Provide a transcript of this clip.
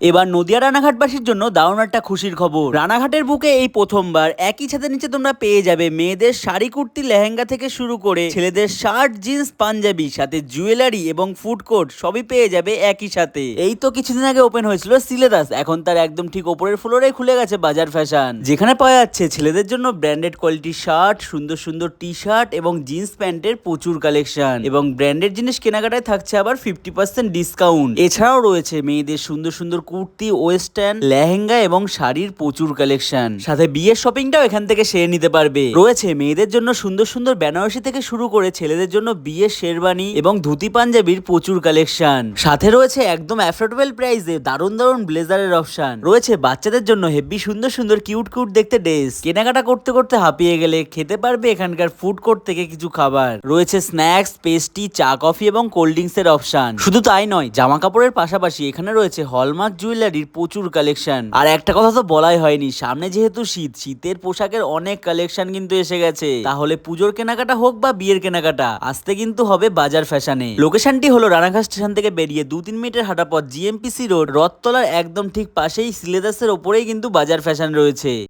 এবার নদিয়া রানাঘাটবাসীর জন্য দারুণ একটা খুশির খবর। রানাঘাটের বুকে এই প্রথমবার একই ছাদের নিচে তোমরা পেয়ে যাবে মেয়েদের শাড়ি, কুর্তি, লেহেঙ্গা থেকে শুরু করে ছেলেদের শার্ট, জিন্স, পাঞ্জাবি, সাথে জুয়েলারি এবং ফুড কোর্ট সবই পেয়ে যাবে একই সাথে। এই তো কিছুদিন আগে ওপেন হয়েছিল সিলেদাস, এখন তার একদম ঠিক ওপরের ফ্লোরে খুলে গেছে বাজার ফ্যাশন। যেখানে পাওয়া যাচ্ছে ছেলেদের জন্য ব্র্যান্ডেড কোয়ালিটি শার্ট, সুন্দর সুন্দর টি শার্ট এবং জিন্স প্যান্টের প্রচুর কালেকশন এবং ব্র্যান্ডেড জিনিস কেনাকাটায় থাকছে আবার ফিফটি পার্সেন্ট ডিসকাউন্ট। এছাড়াও রয়েছে মেয়েদের সুন্দর সুন্দর কুর্তি, ওয়েস্টার্ন, লেহেঙ্গা এবং শাড়ির প্রচুর কালেকশন সাথে বিয়ের শপিংটাও এখান থেকে সেরে নিতে পারবে। রয়েছে মেয়েদের জন্য সুন্দর সুন্দর বেনারসি থেকে শুরু করে ছেলেদের জন্য বিয়ের শেরবানি এবং ধুতি পাঞ্জাবির প্রচুর কালেকশন সাথে রয়েছে একদম অ্যাফোর্ডেবল প্রাইসে দারুণ দারুণ ব্লেজারের অপশন রয়েছে বাচ্চাদের জন্য হেভি সুন্দর সুন্দর কিউট কিউট দেখতে ড্রেস কেনাকাটা করতে করতে হাঁপিয়ে গেলে খেতে পারবে এখানকার ফুড কোর্ট থেকে কিছু খাবার। রয়েছে স্ন্যাক্স পেস্ট্রি চা কফি এবং কোল্ড ড্রিঙ্কস এর অপশন শুধু তাই নয় জামা কাপড়ের পাশাপাশি এখানে রয়েছে হলমার্ক জুয়েলারির প্রচুর কালেকশন আর একটা কথা তো বলাই হয়নি, সামনে যেহেতু শীত, শীতের পোশাকের অনেক কালেকশন কিন্তু এসে গেছে। তাহলে পুজোর কেনাকাটা হোক বা বিয়ের কেনাকাটা আসতে কিন্তু হবে বাজার ফ্যাশনে লোকেশনটি হলো রানাঘাট স্টেশন থেকে বেরিয়ে দু তিন মিনিটের হাঁটা পথ জিএমপিসি রোড রথতলার একদম ঠিক পাশেই সিলেদাসের ওপরেই কিন্তু বাজার ফ্যাশন রয়েছে।